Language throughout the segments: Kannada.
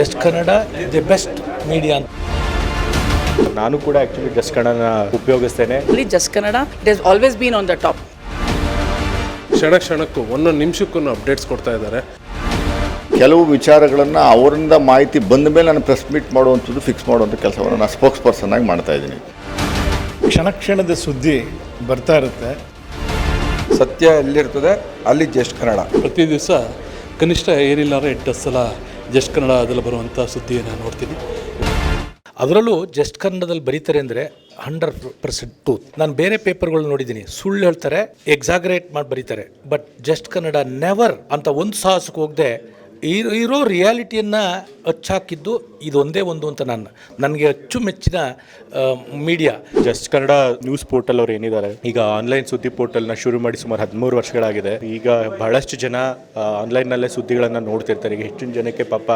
Just Kannada the best media ಅಂತ. ನಾನು ಕೂಡ ಆಕ್ಚುಲಿ ಜಸ್ಟ್ ಕನ್ನಡನ ಉಪಯೋಗಿಸ್ತೇನೆ. Only Just Kannada, it has always been on the top. ಕ್ಷಣ ಕ್ಷಣಕ್ಕೂ ಒಂದೊಂದು ನಿಮಿಷಕ್ಕೂ ಅಪ್ಡೇಟ್ಸ್ ಕೊಡ್ತಾ ಇದ್ದಾರೆ. ಕೆಲವು ವಿಚಾರಗಳನ್ನು ಅವರಿಂದ ಮಾಹಿತಿ ಬಂದ ಮೇಲೆ ನಾನು ಪ್ರೆಸ್ ಮೀಟ್ ಮಾಡುವಂಥದ್ದು ಫಿಕ್ಸ್ ಮಾಡುವಂಥ ಕೆಲಸವನ್ನು ನಾನು ಸ್ಪೋಕ್ಸ್ ಪರ್ಸನ್ ಆಗಿ ಮಾಡ್ತಾ ಇದ್ದೀನಿ. ಕ್ಷಣ ಕ್ಷಣದ ಸುದ್ದಿ ಬರ್ತಾ ಇರುತ್ತೆ. ಸತ್ಯ ಎಲ್ಲಿರ್ತದೆ? ಅಲ್ಲಿ ಜಸ್ಟ್ ಕನ್ನಡ. ಪ್ರತಿ ದಿವಸ ಕನಿಷ್ಠ ಏನಿಲ್ಲ ಅಂದರೆ ಎಂಟು ಸಲ ಜಸ್ಟ್ ಕನ್ನಡದಲ್ಲಿ ಬರುವಂಥ ಸುದ್ದಿಯನ್ನು ನೋಡ್ತೀನಿ. ಅದರಲ್ಲೂ ಜಸ್ಟ್ ಕನ್ನಡದಲ್ಲಿ ಬರೀತಾರೆ ಅಂದರೆ ಹಂಡ್ರೆಡ್ ಪರ್ಸೆಂಟ್ ಟೂತ್ ನಾನು ಬೇರೆ ಪೇಪರ್ಗಳು ನೋಡಿದ್ದೀನಿ. ಸುಳ್ಳು ಹೇಳ್ತಾರೆ, ಎಕ್ಸಾಗರೇಟ್ ಮಾಡಿ ಬರೀತಾರೆ. ಬಟ್ ಜಸ್ಟ್ ಕನ್ನಡ ನೆವರ್ ಅಂತ ಒಂದು ಸಾಹಸಕ್ಕೆ ಹೋಗದೆ ಇರೋ ಇರೋ ರಿಯಾಲಿಟಿಯನ್ನು ಅಚ್ಚಾಕಿದ್ದು ಇದೊಂದೇ ಒಂದು ಅಂತ ನಾನು ನನಗೆ ಅಚ್ಚುಮೆಚ್ಚಿನ media just Kannada news portal ಅವರು ಏನಿದ್ದಾರೆ, ಈಗ ಆನ್ಲೈನ್ ಸುದ್ದಿ ಪೋರ್ಟಲ್ನ ಶುರು ಮಾಡಿ ಸುಮಾರು ಹದಿಮೂರು ವರ್ಷಗಳಾಗಿದೆ. ಈಗ ಬಹಳಷ್ಟು ಜನ ಆನ್ಲೈನ್ನಲ್ಲೇ ಸುದ್ದಿಗಳನ್ನು ನೋಡ್ತಿರ್ತಾರೆ. ಈಗ ಹೆಚ್ಚಿನ ಜನಕ್ಕೆ ಪಾಪ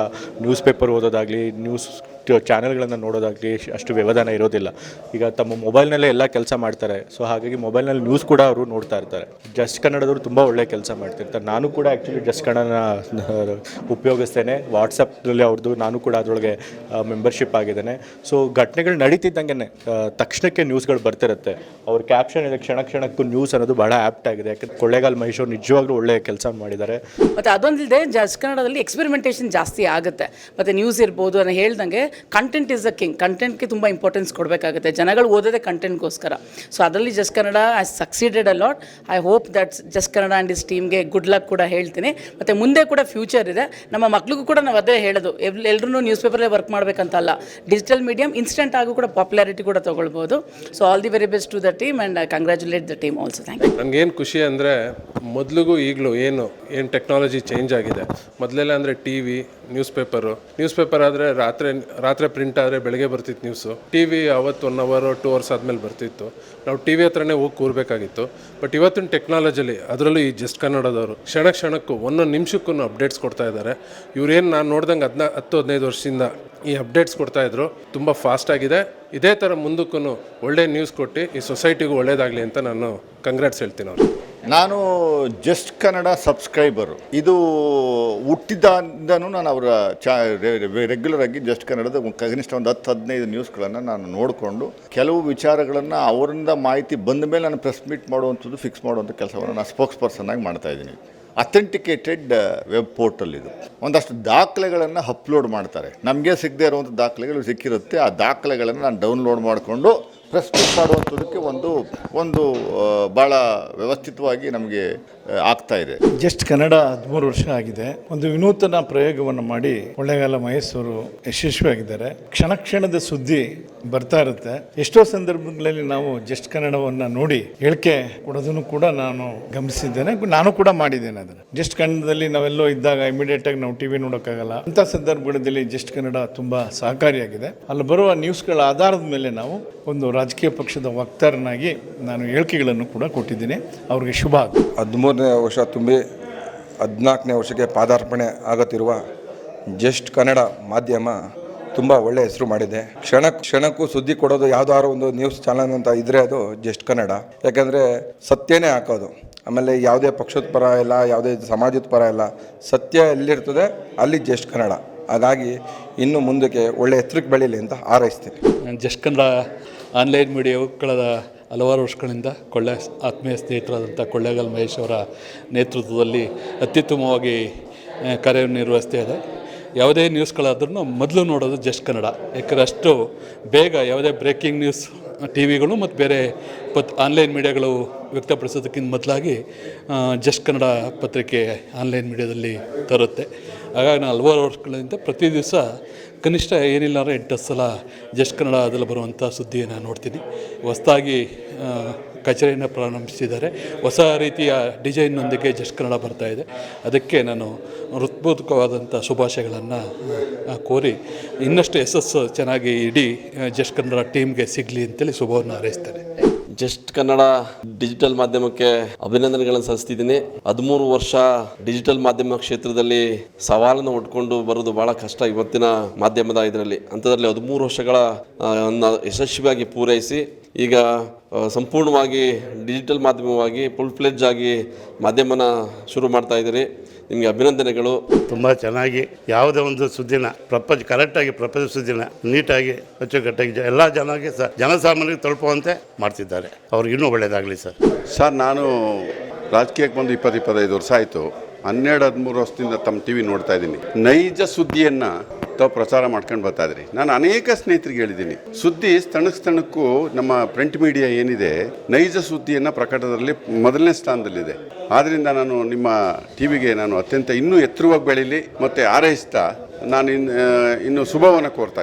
ನ್ಯೂಸ್ ಪೇಪರ್ ಓದೋದಾಗಲಿ ನ್ಯೂಸ್ ಚಾನೆಲ್ಗಳನ್ನು ನೋಡೋದಾಗಲಿ ಅಷ್ಟು ವ್ಯವಧಾನ ಇರೋದಿಲ್ಲ. ಈಗ ತಮ್ಮ ಮೊಬೈಲ್ನಲ್ಲೇ ಎಲ್ಲ ಕೆಲಸ ಮಾಡ್ತಾರೆ. ಸೊ ಹಾಗಾಗಿ ಮೊಬೈಲ್ನಲ್ಲಿ ನ್ಯೂಸ್ ಕೂಡ ಅವರು ನೋಡ್ತಾ ಇರ್ತಾರೆ. ಜಸ್ಟ್ ಕನ್ನಡದವರು ತುಂಬ ಒಳ್ಳೆ ಕೆಲಸ ಮಾಡ್ತಿರ್ತಾರೆ. ನಾನು ಕೂಡ ಆ್ಯಕ್ಚುಲಿ ಜಸ್ಟ್ ಕನ್ನಡನ, ಉಪಯೋಗಿಸ್ತೇನೆ. ವಾಟ್ಸಪ್ನಲ್ಲಿ ಅವ್ರದ್ದು ನಾನು ಕೂಡ ಅದರೊಳಗೆ ಮೆಂಬರ್ಶಿಪ್ ಆಗಿದ್ದೇನೆ. ಸೊ ಘಟನೆಗಳು ನಡೀತಿದ್ದಂಗೆ ತಕ್ಷಣಕ್ಕೆ ನ್ಯೂಸ್ಗಳು ಬರ್ತಿರುತ್ತೆ. ಅವ್ರ ಕ್ಯಾಪ್ಷನ್ ಇದೆ, ಕ್ಷಣ ಕ್ಷಣಕ್ಕೂ ನ್ಯೂಸ್ ಅನ್ನೋದು ಬಹಳ ಆ್ಯಪ್ಟ್ ಆಗಿದೆ. ಯಾಕಂದ್ರೆ ಕೊಳ್ಳೇಗಾಲ್ ಅವ್ರು ನಿಜವಾಗ್ಲೂ ಒಳ್ಳೆಯ ಕೆಲಸ ಮಾಡಿದ್ದಾರೆ. ಮತ್ತು ಅದೊಂದಿಲ್ಲದೆ ಜಸ್ಟ್ ಕನ್ನಡದಲ್ಲಿ ಎಕ್ಸ್ಪೆರಿಮೆಂಟೇಷನ್ ಜಾಸ್ತಿ ಆಗುತ್ತೆ. ಮತ್ತು ನ್ಯೂಸ್ ಇರ್ಬೋದು ನಾನು ಹೇಳ್ದಂಗೆ ಕಂಟೆಂಟ್ ಇಸ್ ಅ ಕಿಂಗ್ ಕಂಟೆಂಟ್ಗೆ ತುಂಬ ಇಂಪಾರ್ಟೆನ್ಸ್ ಕೊಡಬೇಕಾಗುತ್ತೆ. ಜನಗಳು ಓದೋದೇ ಕಂಟೆಂಟ್ಗೋಸ್ಕರ ಸೊ ಅದರಲ್ಲಿ just Kannada I succeeded a lot I hope that just Kannada and his ಟೀಮ್ಗೆ ಗುಡ್ ಲಕ್ ಕೂಡ ಹೇಳ್ತೀನಿ. ಮತ್ತು ಮುಂದೆ ಕೂಡ ಫ್ಯೂಚರ್ ಇದೆ. ನಮ್ಮ ಮಕ್ಳಿಗೂ ಕೂಡ ನಾವು ಅದೇ ಹೇಳೋದು. ಎಲ್ ಎಲ್ಲರೂ ನ್ಯೂಸ್ ಪೇಪರಲ್ಲೇ ವರ್ಕ್ ಮಾಡಬೇಕಂತಲ್ಲ. ಡಿಜಿಟಲ್ ಮೀಡಿಯಮ್ ಇನ್ಸ್ಟೆಂಟ್ ಆಗೂ ಕೂಡ ಪಾಪ್ಯುಲಾರಿಟಿ ಕೂಡ ತೊಗೊಳ್ಬೋದು. So all the very best to the team and congratulate the team also thank you ನನಗೇನು ಖುಷಿ ಅಂದರೆ ಮೊದಲಿಗೂ ಈಗಲೂ ಏನು ಏನು ಟೆಕ್ನಾಲಜಿ ಚೇಂಜ್ ಆಗಿದೆ. ಮೊದಲೆಲ್ಲ ಅಂದರೆ T V news paper news paper ಆದರೆ ರಾತ್ರಿ ರಾತ್ರಿ ಪ್ರಿಂಟ್ ಆದರೆ ಬೆಳಗ್ಗೆ ಬರ್ತಿತ್ತು ನ್ಯೂಸು ಟಿ ವಿ ಅವತ್ತು ಒನ್ ಅವರು ಟೂ ಅವರ್ಸ್ ಆದಮೇಲೆ ಬರ್ತಿತ್ತು. ನಾವು ಟಿ ವಿ ಹತ್ರನೇ ಹೋಗಿ ಕೂರಬೇಕಾಗಿತ್ತು. ಬಟ್ ಇವತ್ತಿನ ಟೆಕ್ನಾಲಜಿಲಿ ಅದರಲ್ಲೂ ಈ ಜಸ್ಟ್ ಕನ್ನಡದವರು ಕ್ಷಣ ಕ್ಷಣಕ್ಕೂ ಒಂದೊಂದು ನಿಮಿಷಕ್ಕೂ ಅಪ್ಡೇಟ್ಸ್ ಕೊಡ್ತಾ ಇದ್ದಾರೆ ಇವ್ರೇನು ನಾನು ನೋಡ್ದಂಗೆ ಅದನ್ನ ಹತ್ತು, ಹದಿನೈದು ವರ್ಷದಿಂದ ಈ ಅಪ್ಡೇಟ್ಸ್ ಕೊಡ್ತಾ ಇದ್ರು, ತುಂಬ ಫಾಸ್ಟ್ ಆಗಿದೆ. ಇದೇ ಥರ ಮುಂದಕ್ಕೂ ಒಳ್ಳೆ ನ್ಯೂಸ್ ಕೊಟ್ಟು ಈ ಸೊಸೈಟಿಗೂ ಒಳ್ಳೇದಾಗಲಿ ಅಂತ ನಾನು ಕಂಗ್ರಾಟ್ಸ್ ಹೇಳ್ತೀನಿ ಅವ್ರು ನಾನು ಜಸ್ಟ್ ಕನ್ನಡ ಸಬ್ಸ್ಕ್ರೈಬರು. ಇದು ಹುಟ್ಟಿದಾಂದನೂ ನಾನು ಅವರ ಚಾ ರೆಗ್ಯುಲರ್ ಆಗಿ ಜಸ್ಟ್ ಕನ್ನಡದ ಕನಿಷ್ಠ ಒಂದು ಹತ್ತು, ಹದಿನೈದು ನ್ಯೂಸ್ಗಳನ್ನು ನಾನು ನೋಡಿಕೊಂಡು, ಕೆಲವು ವಿಚಾರಗಳನ್ನು ಅವರಿಂದ ಮಾಹಿತಿ ಬಂದ ಮೇಲೆ ನಾನು ಪ್ರೆಸ್ ಮೀಟ್ ಮಾಡುವಂಥದ್ದು ಫಿಕ್ಸ್ ಮಾಡುವಂಥ ಕೆಲಸವನ್ನು ನಾನು ಸ್ಪೋಕ್ಸ್ ಪರ್ಸನ್ ಆಗಿ ಮಾಡ್ತಾ ಇದ್ದೀನಿ. ಅಥೆಂಟಿಕೇಟೆಡ್ ವೆಬ್ ಪೋರ್ಟಲ್ ಇದು. ಒಂದಷ್ಟು ದಾಖಲೆಗಳನ್ನು ಅಪ್ಲೋಡ್ ಮಾಡ್ತಾರೆ. ನಮಗೆ ಸಿಗದೇ ಇರುವಂಥ ದಾಖಲೆಗಳು ಸಿಕ್ಕಿರುತ್ತೆ. ಆ ದಾಖಲೆಗಳನ್ನು ನಾನು ಡೌನ್ಲೋಡ್ ಮಾಡಿಕೊಂಡು ಪ್ರೆಸ್ ಮೀಟ್ ಒಂದು ಒಂದು ಭಾಳ ವ್ಯವಸ್ಥಿತವಾಗಿ ನಮಗೆ ಆಗ್ತಾ ಇದೆ. ಜಸ್ಟ್ ಕನ್ನಡ ಹದಿಮೂರು ವರ್ಷ ಆಗಿದೆ. ಒಂದು ವಿನೂತನ ಪ್ರಯೋಗವನ್ನು ಮಾಡಿ ಕೊಳ್ಳೇಗಾಲ ಮಹೇಶ್ವರು ಯಶಸ್ವಿಯಾಗಿದ್ದಾರೆ ಕ್ಷಣ ಕ್ಷಣದ ಸುದ್ದಿ ಬರ್ತಾ ಇರುತ್ತೆ. ಎಷ್ಟೋ ಸಂದರ್ಭಗಳಲ್ಲಿ ನಾವು ಜಸ್ಟ್ ಕನ್ನಡವನ್ನು ನೋಡಿ ಹೇಳಿಕೆ ಕೊಡೋದನ್ನು ಕೂಡ ನಾನು ಗಮನಿಸಿದ್ದೇನೆ. ನಾನು ಕೂಡ ಮಾಡಿದ್ದೇನೆ ಅದನ್ನು. ಜಸ್ಟ್ ಕನ್ನಡದಲ್ಲಿ ನಾವೆಲ್ಲೋ ಇದ್ದಾಗ ಇಮಿಡಿಯೇಟ್ ಆಗಿ ನಾವು ಟಿವಿ ನೋಡೋಕ್ಕಾಗಲ್ಲ. ಅಂಥ ಸಂದರ್ಭಗಳಲ್ಲಿ ಜಸ್ಟ್ ಕನ್ನಡ ತುಂಬ ಸಹಕಾರಿಯಾಗಿದೆ. ಅಲ್ಲಿ ಬರುವ ನ್ಯೂಸ್ಗಳ ಆಧಾರದ ಮೇಲೆ ನಾವು ಒಂದು ರಾಜಕೀಯ ಪಕ್ಷದ ವಕ್ತಾರನಾಗಿ ನಾನು ಹೇಳಿಕೆಗಳನ್ನು ಕೂಡ ಕೊಟ್ಟಿದ್ದೀನಿ. ಅವ್ರಿಗೆ ಶುಭ ಹದಿಮೂರನೇ ವರ್ಷ ತುಂಬಿ ಹದಿನಾಲ್ಕನೇ ವರ್ಷಕ್ಕೆ ಪಾದಾರ್ಪಣೆ ಆಗುತ್ತಿರುವ ಜಸ್ಟ್ ಕನ್ನಡ ಮಾಧ್ಯಮ ತುಂಬ ಒಳ್ಳೆಯ ಹೆಸರು ಮಾಡಿದೆ. ಕ್ಷಣ ಕ್ಷಣಕ್ಕೂ ಸುದ್ದಿ ಕೊಡೋದು ಯಾವುದಾದ್ರು ಒಂದು ನ್ಯೂಸ್ ಚಾನಲ್ ಅಂತ ಇದ್ದರೆ ಅದು ಜಸ್ಟ್ ಕನ್ನಡ. ಯಾಕೆಂದರೆ ಸತ್ಯನೇ ಹಾಕೋದು. ಆಮೇಲೆ ಯಾವುದೇ ಪಕ್ಷದ ಪರ ಇಲ್ಲ, ಯಾವುದೇ ಸಮಾಜದ ಪರ ಇಲ್ಲ, ಸತ್ಯ ಎಲ್ಲಿರ್ತದೆ, ಅಲ್ಲಿ ಜಸ್ಟ್ ಕನ್ನಡ. ಹಾಗಾಗಿ ಇನ್ನು ಮುಂದಕ್ಕೆ ಒಳ್ಳೆ ಎತ್ತರಕ್ಕೆ ಬೆಳೀಲಿ ಅಂತ ಹಾರೈಸ್ತೀನಿ. ನಾನು ಜಸ್ಟ್ ಕನ್ನಡ ಆನ್ಲೈನ್ ಮೀಡಿಯಾವು ಕಳೆದ ಹಲವಾರು ವರ್ಷಗಳಿಂದ ಕೊಳ್ಳೆ ಆತ್ಮೀಯ ಸ್ನೇಹಿತರಾದಂಥ ಕೊಳ್ಳೇಗಾಲ ಮಹೇಶ್ ಅವರ ನೇತೃತ್ವದಲ್ಲಿ ಅತ್ಯುತ್ತಮವಾಗಿ ಕಾರ್ಯವನ್ನು ಕಾರ್ಯನಿರ್ವಹಿಸ್ತಾ ಇದೆ. ಯಾವುದೇ ನ್ಯೂಸ್ಗಳಾದ್ರೂ ಮೊದಲು ನೋಡೋದು ಜಸ್ಟ್ ಕನ್ನಡ. ಯಾಕಂದರೆ ಅಷ್ಟು ಬೇಗ ಯಾವುದೇ ಬ್ರೇಕಿಂಗ್ ನ್ಯೂಸ್ ಟಿ ವಿಗಳು ಮತ್ತು ಬೇರೆ ಪತ್, ಆನ್ಲೈನ್ ಮೀಡಿಯಾಗಳು ವ್ಯಕ್ತಪಡಿಸೋದಕ್ಕಿಂತ ಮೊದಲಾಗಿ ಜಸ್ಟ್ ಕನ್ನಡ ಪತ್ರಿಕೆ ಆನ್ಲೈನ್ ಮೀಡಿಯಾದಲ್ಲಿ ತರುತ್ತೆ. ಹಾಗಾಗಿ ನಾನು ಹಲವಾರು ವರ್ಷಗಳಿಂದ ಪ್ರತಿ ದಿವಸ ಕನಿಷ್ಠ ಏನಿಲ್ಲ ಅಂದರೆ ಎಂಟು ಸಲ ಜಸ್ಟ್ ಕನ್ನಡ ಅದರಲ್ಲಿ ಬರುವಂಥ ಸುದ್ದಿಯನ್ನು ನೋಡ್ತೀನಿ. ಹೊಸದಾಗಿ ಕಚೇರಿಯನ್ನು ಪ್ರಾರಂಭಿಸಿದ್ದಾರೆ. ಹೊಸ ರೀತಿಯ ಡಿಸೈನ್ನೊಂದಿಗೆ ಜಸ್ಟ್ ಕನ್ನಡ ಬರ್ತಾ ಇದೆ. ಅದಕ್ಕೆ ನಾನು ಹೃತ್ಪೂರ್ವಕವಾದಂಥ ಶುಭಾಶಯಗಳನ್ನು ಕೋರಿ ಇನ್ನಷ್ಟು ಯಶಸ್ಸು ಚೆನ್ನಾಗಿ ಇಡೀ ಜಸ್ಟ್ ಕನ್ನಡ ಟೀಮ್ಗೆ ಸಿಗಲಿ ಅಂತೇಳಿ ಶುಭವನ್ನು ಹಾರೈಸ್ತೇನೆ. ಜಸ್ಟ್ ಕನ್ನಡ ಡಿಜಿಟಲ್ ಮಾಧ್ಯಮಕ್ಕೆ ಅಭಿನಂದನೆಗಳನ್ನು ಸಲ್ಲಿಸ್ತಿದ್ದೀನಿ. ಹದಿಮೂರು ವರ್ಷ ಡಿಜಿಟಲ್ ಮಾಧ್ಯಮ ಕ್ಷೇತ್ರದಲ್ಲಿ ಸವಾಲನ್ನು ಉಟ್ಕೊಂಡು ಬರೋದು ಬಹಳ ಕಷ್ಟ ಇವತ್ತಿನ ಮಾಧ್ಯಮದ ಇದರಲ್ಲಿ. ಅಂಥದ್ರಲ್ಲಿ ಹದಿಮೂರು ವರ್ಷಗಳ ಯಶಸ್ವಿಯಾಗಿ ಪೂರೈಸಿ ಈಗ ಸಂಪೂರ್ಣವಾಗಿ ಡಿಜಿಟಲ್ ಮಾಧ್ಯಮವಾಗಿ ಫುಲ್ ಫ್ಲೆಜ್ ಆಗಿ ಮಾಧ್ಯಮನ ಶುರು ಮಾಡ್ತಾ ಇದ್ದೀರಿ. ನಿಮಗೆ ಅಭಿನಂದನೆಗಳು. ತುಂಬ ಚೆನ್ನಾಗಿ ಯಾವುದೇ ಒಂದು ಸುದ್ದಿನ ಪ್ರಪಂಚ ಕರೆಕ್ಟಾಗಿ ಪ್ರಪಂಚ ಸುದ್ದಿನ ನೀಟಾಗಿ ಅಚ್ಚುಕಟ್ಟಾಗಿ ಜ- ಎಲ್ಲ ಜನಕ್ಕೆ ಸ ಜನಸಾಮಾನ್ಯರಿಗೆ ತಲುಪುವಂತೆ ಮಾಡ್ತಿದ್ದಾರೆ. ಅವ್ರಿಗೆ ಇನ್ನೂ ಒಳ್ಳೆಯದಾಗಲಿ ಸರ್. ಸರ್ ನಾನು ರಾಜಕೀಯಕ್ಕೆ ಬಂದು ಇಪ್ಪತ್ತು ಇಪ್ಪತ್ತೈದು ವರ್ಷ ಆಯಿತು. ಹನ್ನೆರಡು, ಹದಿಮೂರು ವರ್ಷದಿಂದ ತಮ್ಮ ಟಿ ವಿ ನೋಡ್ತಾ ಇದ್ದೀನಿ. ನೈಜ ಸುದ್ದಿಯನ್ನು ತಾವು ಪ್ರಚಾರ ಮಾಡ್ಕೊಂಡು ಬರ್ತಾ ಇದ್ರಿ. ನಾನು ಅನೇಕ ಸ್ನೇಹಿತರಿಗೆ ಹೇಳಿದ್ದೀನಿ. ಸುದ್ದಿ ಸ್ಥಳಕ್ಕೆ ಸ್ಥಳಕ್ಕೂ ನಮ್ಮ ಪ್ರಿಂಟ್ ಮೀಡಿಯಾ ಏನಿದೆ, ನೈಜ ಸುದ್ದಿಯನ್ನು ಪ್ರಕಟದಲ್ಲಿ ಮೊದಲನೇ ಸ್ಥಾನದಲ್ಲಿದೆ. ಆದ್ದರಿಂದ ನಾನು ನಿಮ್ಮ ಟಿವಿಗೆ ನಾನು ಅತ್ಯಂತ ಇನ್ನೂ ಎತ್ತರವಾಗಿ ಬೆಳೀಲಿ ಮತ್ತು ಆರೈಸ್ತಾ ನಾನು ಇನ್ನು ಇನ್ನು ಶುಭವನ್ನು ಕೋರ್ತಾ